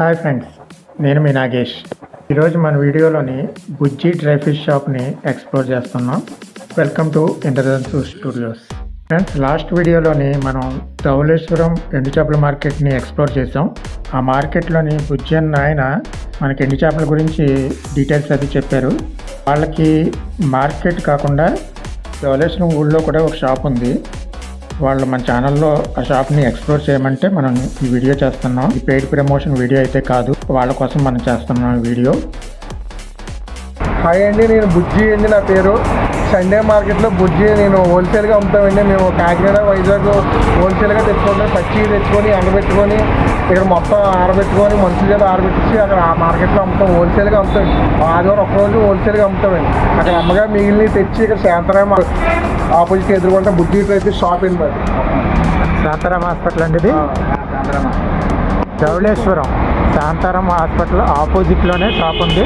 Hi friends నేను మీ నాగేష్. ఈరోజు మన వీడియోలోని బుజ్జి డ్రై ఫిష్ షాప్ని ఎక్స్ప్లోర్ చేస్తున్నాం. Welcome to Intergens studios. Friends last వీడియోలోని మనం ధవళేశ్వరం ఎండు చేపల మార్కెట్ని ఎక్స్ప్లోర్ చేసాం ఆ మార్కెట్లోని బుజ్జి అన్న ఆయన మనకి ఎండు చేపల గురించి డీటెయిల్స్ అది చెప్పారు. వాళ్ళకి మార్కెట్ కాకుండా ధవలేశ్వరం ఊళ్ళో కూడా ఒక షాప్ ఉంది. వాళ్ళు మన ఛానల్లో ఆ షాప్ని ఎక్స్ప్లోర్ చేయమంటే మనం ఈ వీడియో చేస్తున్నాం. ఈ పెయిడ్ ప్రమోషన్ వీడియో అయితే కాదు. వాళ్ళ కోసం మనం చేస్తున్నాం ఈ వీడియో హాయ్ అండి నేను బుజ్జి అండి నా పేరు. సండే మార్కెట్లో బుజ్జి నేను హోల్సేల్గా అమ్ముతామండి. మేము కాకినాడ వైజాగ్ హోల్సేల్గా తెచ్చుకుంటాం. పచ్చి తెచ్చుకొని ఎండబెట్టుకొని ఇక్కడ మొత్తం ఆరబెట్టుకొని మనుషుల చేత ఆరబెట్టించి అక్కడ ఆ మార్కెట్లో అమ్ముతాం. హోల్సేల్గా అమ్ముతాం. ఆదివారం ఒక్కరోజు హోల్సేల్గా అమ్ముతామండి. అక్కడ అమ్మగా మిగిలిన తెచ్చి ఇక్కడ శాంతరామ ఆపోజిట్ ఎదురుకుంటే బుజ్జి ట్రైఫిక్ షాప్ అండి మరి శాంతారాం హాస్పిటల్ అండి ఇది? ధవళేశ్వరం. శాంతారాం హాస్పిటల్ ఆపోజిట్లోనే షాప్ ఉంది.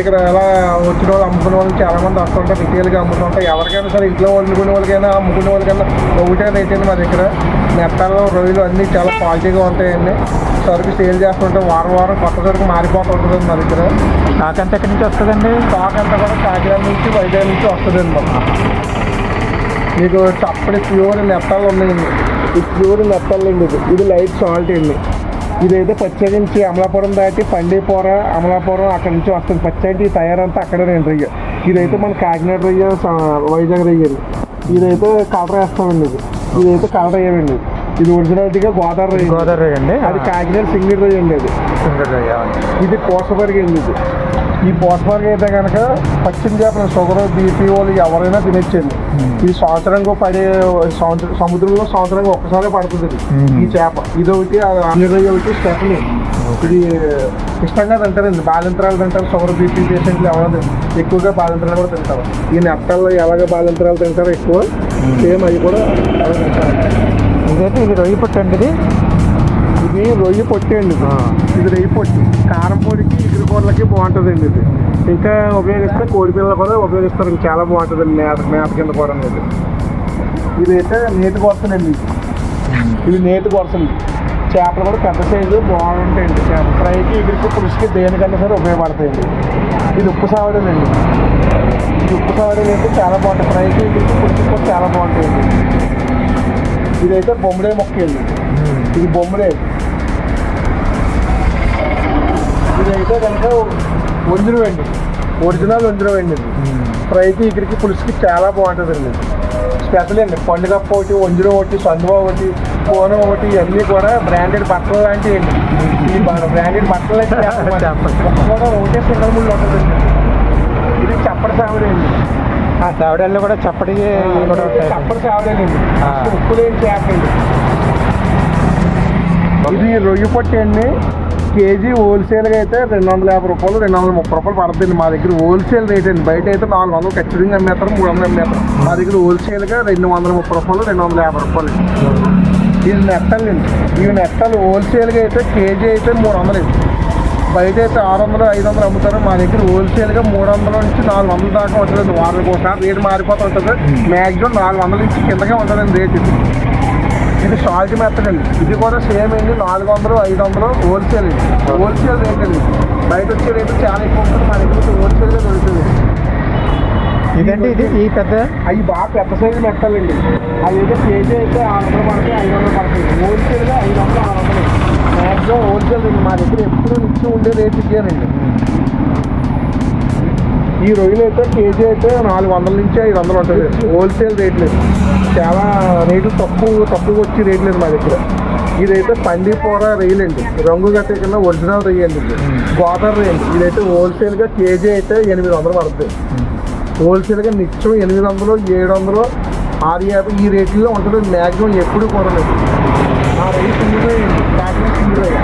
ఇక్కడ ఎలా వచ్చిన వాళ్ళు అమ్ముకునే వాళ్ళు చాలా మంది వస్తుంటారు రిటైల్గా అమ్ముతుంటారు ఎవరికైనా సరే ఇంట్లో వండుకునే వాళ్ళకైనా అమ్ముకునే వాళ్ళకైనా ఒకటే రేట్ అండి మా దగ్గర. మెత్తలు రొయ్యలు అన్నీ చాలా క్వాలిటీగా ఉంటాయండి. సరుకు సేల్ చేస్తుంటాం వారం వారం కొత్త సరుకు మారిపోతుంటుంది మా దగ్గర. స్టాక్ ఎక్కడి నుంచి వస్తుందండి? స్టాక్ అంతా కూడా కాకినాడ నుంచి వైజాగ్ నుంచి వస్తుందండి. మాకు మీకు చప్పటి ప్యూర్ మెత్తలు ఉన్నాయండి. ఈ ప్యూర్ అండి ఇది ఇది లైట్ సాల్ట్ అండి. ఇదైతే పచ్చడి నుంచి అమలాపురం దాటి పండిపోర అమలాపురం అక్కడ నుంచి వస్తుంది. పచ్చడి తయారంతా అక్కడే నేను రొయ్య ఇదైతే మన కాకినాడ రొయ్య వైజాగ్ రొయ్య ఇదైతే కలర్ వేస్తామండి ఇది. ఇదైతే కలర్ వేయమండి ఇది. ఒరిజినాలిటీగా గోదావరి రొయ్య. గోదావరి అండి. అది కాకినాడ సింగిల్ రొయ్య అండి అది. ఇది పోసబర్గ్ అండి ఇది. ఈ పోసబర్గ్ అయితే కనుక పచ్చిమ చేపల షుగర్ బీపీ వాళ్ళు ఎవరైనా తినొచ్చండి ఇది సంవత్సరంగా పడే సముద్రంలో సంవత్సరంగా ఒక్కసారి పడుతుంది. ఈ చేప. ఇది ఒకటి ఆంధ్రయ్య ఒకటి స్పెషల్. ఇది ఇష్టంగా తింటారండి బాలింతరాలు తింటారు షుగర్ బీపీ పేషెంట్లు ఎవరైనా ఎక్కువగా బాలింతరాలు కూడా తింటారు. ఈ నెత్తల్లో ఎలాగ బాలింతరాలు తింటారో ఎక్కువ సేమ్ అవి కూడా ఇదైతే ఇది రొయ్యి పుట్టు అండి ఇది ఇది రొయ్య పొట్టి అండి ఇది. రొయ్య పొట్టి. కారం పొడికి ఇగురు కూరలకి బాగుంటుందండి ఇది. ఇంకా ఉపయోగిస్తే కోడి పిల్లలు కూడా ఉపయోగిస్తారు. చాలా చాలా బాగుంటుందండి మేత మేత కింద కూడా ఇది అయితే నేతి కొరసనండి ఇది నేతి కొరసండి చేపలు కూడా పెద్ద సైజు బాగుంటాయండి. చేప ఫ్రైకి ఇగురికి పులుసుకి దేనికన్నా సరే ఉపయోగపడతాయండి. ఇది ఉప్పు సావడేనండి. ఇది ఉప్పు సావడేలు అయితే చాలా బాగుంటుంది ఫ్రైకి ఇగురికి పులుసుకి కూడా చాలా బాగుంటాయండి. ఇదైతే బొమ్మడే మొక్క అండి ఇది బొమ్మడే ఇదైతే కనుక వంజరం అండి ఒరిజినల్ వంజరం అండి ఇది ఫ్రైకి ఇక్కడికి పులుసుకి చాలా బాగుంటుందండి. స్పెషల్ అండి. పండుగప్ప ఒకటి వంజరం ఒకటి సందువా ఒకటి కోనం ఒకటి ఇవన్నీ కూడా బ్రాండెడ్ బట్టలు లాంటివి అండి. ఈ బ్రాండెడ్ బట్టలు అయితే కూడా ఒకటే సింగల్ ముళ్ళు ఉంటుందండి. ఇది చప్పటి సావిడి అండి. ఆ చావడల్లో కూడా చప్పటి కూడా చప్పటి సావిడేనండి ఆ. ఉప్పు లేని చేప అండి. ఇది రొయ్యి పొట్టి అండి. కేజీ హోల్సేల్గా అయితే రెండు వందల యాభై రూపాయలు రెండు వందల ముప్పై రూపాయలు పడుతుంది మా దగ్గర. హోల్సేల్ రేట్ అండి. బయట అయితే నాలుగు వందలు ఖచ్చితంగా అమ్మేస్తారు మూడు వందలు అమ్మేస్తారు. మా దగ్గర హోల్సేల్గా రెండు వందల ముప్పై రూపాయలు రెండు వందల యాభై రూపాయలు ఇది నెట్టలు అండి. ఇవి నెట్టలు. హోల్సేల్గా అయితే కేజీ అయితే మూడు వందలు అండి. బయట అయితే ఆరు వందలు ఐదు వందలు అమ్ముతారు. మా దగ్గర హోల్సేల్గా మూడు వందల నుంచి నాలుగు వందల దాకా ఉంటుంది వారానికి ఒకసారి రేటు మారిపోతూ ఉంటుంది. మ్యాక్సిమం నాలుగు వందల నుంచి కిందకే ఉంటుందండి రేట్. ఇది సాల్ట్ మెత్తడ్ అండి ఇది కూడా సేమ్ అండి నాలుగు వందలు ఐదు వందలు హోల్సేల్ అండి హోల్సేల్ రేట్ అండి బయట వచ్చే రేటు చాలా ఎక్కువ ఉంటుంది మా దగ్గర వచ్చి హోల్సేల్గా దొరుకుతుంది. ఇదండి ఇది ఈ పెద్ద? అవి బాగా పెద్ద సైజు మెట్టాలండి అవి అయితే కేజీ అయితే ఆరు వందలు పడతాయి ఐదు వందలు పడతాయి. హోల్సేల్గా ఐదు వందలు ఆరు వందలు. మ్యాక్సిమం హోల్సేల్ అండి మా దగ్గర ఎప్పుడు నిత్యం ఉండే రేట్ ఇచ్చారండి ఈ రొయ్యలు అయితే కేజీ అయితే నాలుగు వందల నుంచి ఐదు వందలు ఉంటుంది. హోల్సేల్ రేట్ లేదు. చాలా రేట్లు తక్కువ తక్కువ వచ్చి రేట్ లేదు మా దగ్గర. ఇదైతే పండిపోర రొయ్యలండి రంగు కట్టే కింద ఒరిజినల్ రొయ్యండి గోదావరి రొయ్యండి ఇదైతే హోల్సేల్గా కేజీ అయితే ఎనిమిది వందలు పడుతుంది హోల్సేల్గా నిత్యం ఎనిమిది వందలు ఏడు వందలు ఆరు యాభై ఈ రేట్లో ఉంటుంది. మ్యాక్సిమం ఎప్పుడు కొనలేదు. ఆ రొయ్య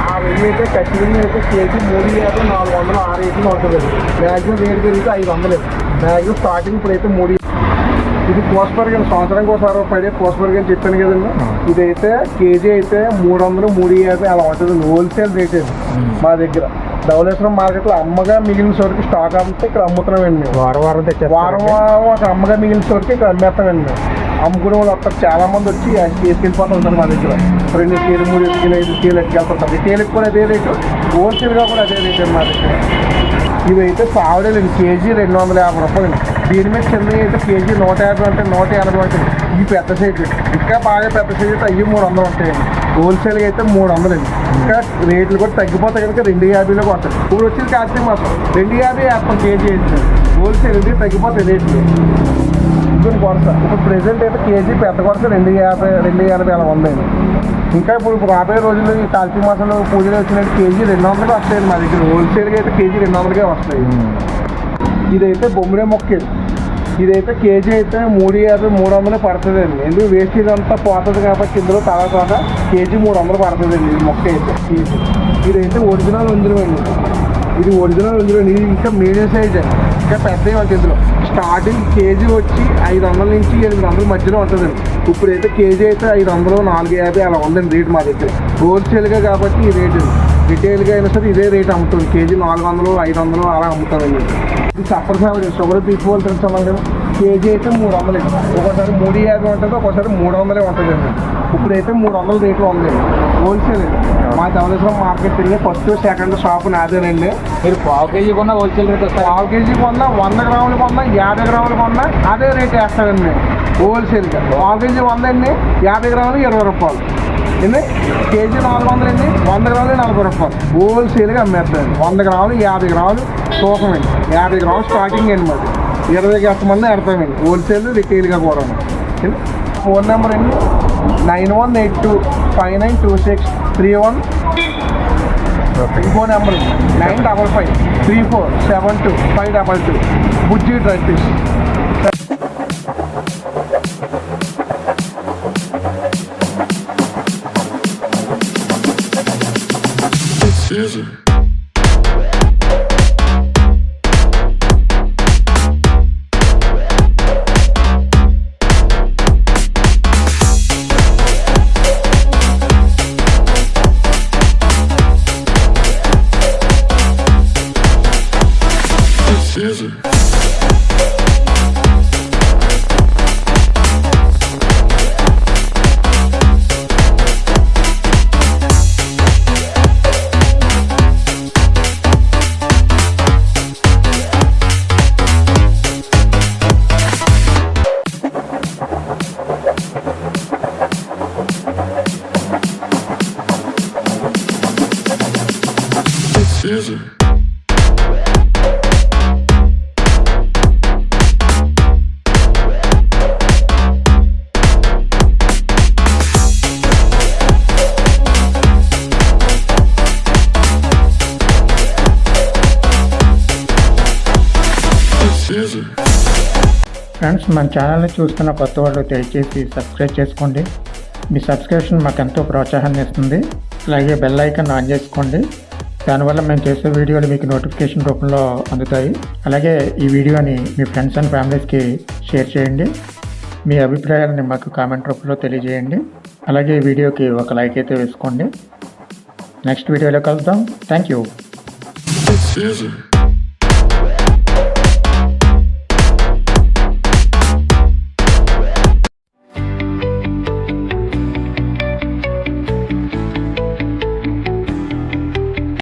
ఆ రొయ్య అయితే ఖచ్చితంగా అయితే కేజీ మూడు యాభై నాలుగు వందలు ఆ రేట్లో ఉంటుంది మ్యాక్సిమం రేటు పెరిగితే ఐదు వందలు మ్యాక్సిమం స్టార్టింగ్ ఇప్పుడు అయితే మూడు ఇది పోస్పర్గ్ అని సంవత్సరానికి ఒకసారి పడే పోస్పర్గ్ అని చెప్పాను కదండి ఇదైతే కేజీ అయితే మూడు వందలు మూడు యాభై అలా ఉంటుంది హోల్సేల్ రేట్ ఇది మా దగ్గర ధవళేశ్వరం మార్కెట్లో అమ్మగా మిగిలిన సరుకు స్టాక్ అమ్మితే ఇక్కడ అమ్ముతున్నామండి మేము వారం వారం వారం తెచ్చేస్తారు? వారం అక్కడ అమ్మగా మిగిలిన సరుకు ఇక్కడ అమ్మేస్తామండి మేము అమ్ముకునే వాళ్ళు వస్తారు. చాలా మంది వచ్చి ఆ తీసుకెళ్ళిపోతూ ఉంటారు మా దగ్గర. రెండు కేలు మూడు కేలు ఐదు కేలు ఎట్టుకెళ్తుంటారు ఈ తేలికి కూడా అదే రేటు. హోల్సేల్గా కూడా అదే రేటు అండి మా దగ్గర. ఇవి అయితే పావులేండి కేజీ రెండు వందల యాభై రూపాయలు దీని మీద చిన్నవి అయితే కేజీ నూట యాభై అంటే నూట ఎనభై ఉంటాయి ఈ పెద్ద సైజు. ఇంకా బాగా పెద్ద సైజు అయితే అవి మూడు వందలు ఉంటాయండి. హోల్సేల్గా అయితే మూడు వందలు అండి. ఇంకా రేట్లు కూడా తగ్గిపోతాయి కనుక రెండు యాభైలో కొంటాయి ఇప్పుడు వచ్చేది కార్తీక మాసం రెండు యాభై యాభై కేజీ అయితే హోల్సేల్ ఇది తగ్గిపోతాయి రేట్లు. ఇప్పుడు కొరత ఇప్పుడు ప్రెసెంట్ అయితే కేజీ పెద్ద కొరత రెండు యాభై రెండు ఎనభై అలా ఉందండి ఇంకా ఇప్పుడు ఇప్పుడు రాబోయే రోజుల్లో ఈ కార్తీక మాసంలో పూజలు వచ్చినట్టు కేజీ రెండు వందలకి వస్తాయండి మా దగ్గర. హోల్సేల్గా అయితే కేజీ రెండు వందలకే వస్తాయి. ఇదైతే బొమ్మిడే మొక్క. ఇది. ఇదైతే కేజీ అయితే మూడు యాభై మూడు వందలు పడుతుంది అండి ఎందుకు వేస్టేజ్ అంతా పోతుంది కాబట్టి ఇందులో తర్వాత కేజీ మూడు వందలు పడుతుంది అండి ఇది మొక్క అయితే ఇదైతే ఒరిజినల్ ఉందిరం అండి ఇది ఒరిజినల్ ఇందులో ఇది ఇంకా మీడియం సైజ్ ఇంకా పెద్దవి ఉంటుంది ఇందులో. స్టార్టింగ్ కేజీ వచ్చి ఐదు వందల నుంచి ఎనిమిది వందల మధ్యలో ఉంటుందండి ఇప్పుడైతే కేజీ అయితే ఐదు వందలు నాలుగు యాభై అలా ఉందండి రేట్ మా దగ్గర. హోల్సేల్గా కాబట్టి ఈ రేటు రిటైల్గా అయినా సరే ఇదే రేట్ అమ్ముతుంది. కేజీ నాలుగు వందలు ఐదు వందలు అలా అమ్ముతుందండి ఇది సఫర్ ఫ్యామిలీ షుగర్ తీసుకోవాలి తెలుసా కేజీ అయితే మూడు వందలు. అండి ఒకసారి మూడు యాభై ఉంటుంది ఒకసారి మూడు వందలే ఉంటుంది అండి. ఇప్పుడైతే మూడు వందల రేట్లు ఉంది. హోల్సేల్ అండి మా ధవళేశ్వరం మార్కెట్ తిరిగి ఫస్ట్ సెకండ్ షాప్ నాదేనండి. మీరు పావు కేజీ కొన్నా హోల్సేల్ రేట్ వస్తారు పావు కేజీ కొన్నా వంద గ్రాములు కొన్నా యాభై గ్రాములు కొన్నా అదే రేట్ వేస్తానండి నేను హోల్సేల్గా పావు కేజీ వంద అండి యాభై గ్రాములు ఇరవై రూపాయలు. ఎన్ని కేజీ నాలుగు వందలు అండి వంద గ్రాములు నలభై రూపాయలు. హోల్సేల్గా అమ్మేస్తాను వంద గ్రాములు యాభై గ్రాములు తూకం అండి. యాభై గ్రాములు స్టార్టింగ్ అండి మరి ఇరవై గంట మంది పెడతామండి హోల్సేల్ రిటైల్గా కూడా? ఫోన్ నెంబర్ అండి nine one eight two five nine two six three one. ఇంకో number nine double five three four seven two five double two. Bujji dry fish It's friends మన ఛానల్ని చూస్తున్న కొత్త వాళ్ళు దయచేసి సబ్స్క్రైబ్ చేసుకోండి. మీ సబ్స్క్రిప్షన్ మాకు ఎంతో ప్రోత్సాహాన్ని ఇస్తుంది. అలాగే బెల్ ఐకాన్ ఆన్ చేసుకోండి. దానివల్ల మేము చేసే వీడియోలు మీకు నోటిఫికేషన్ రూపంలో అందుతాయి. అలాగే ఈ వీడియోని మీ ఫ్రెండ్స్ అండ్ ఫ్యామిలీస్కి షేర్ చేయండి. మీ అభిప్రాయాలని మాకు కామెంట్ రూపంలో తెలియజేయండి. అలాగే ఈ వీడియోకి ఒక లైక్ అయితే వేసుకోండి. నెక్స్ట్ వీడియోలో కలుద్దాం. Thank you.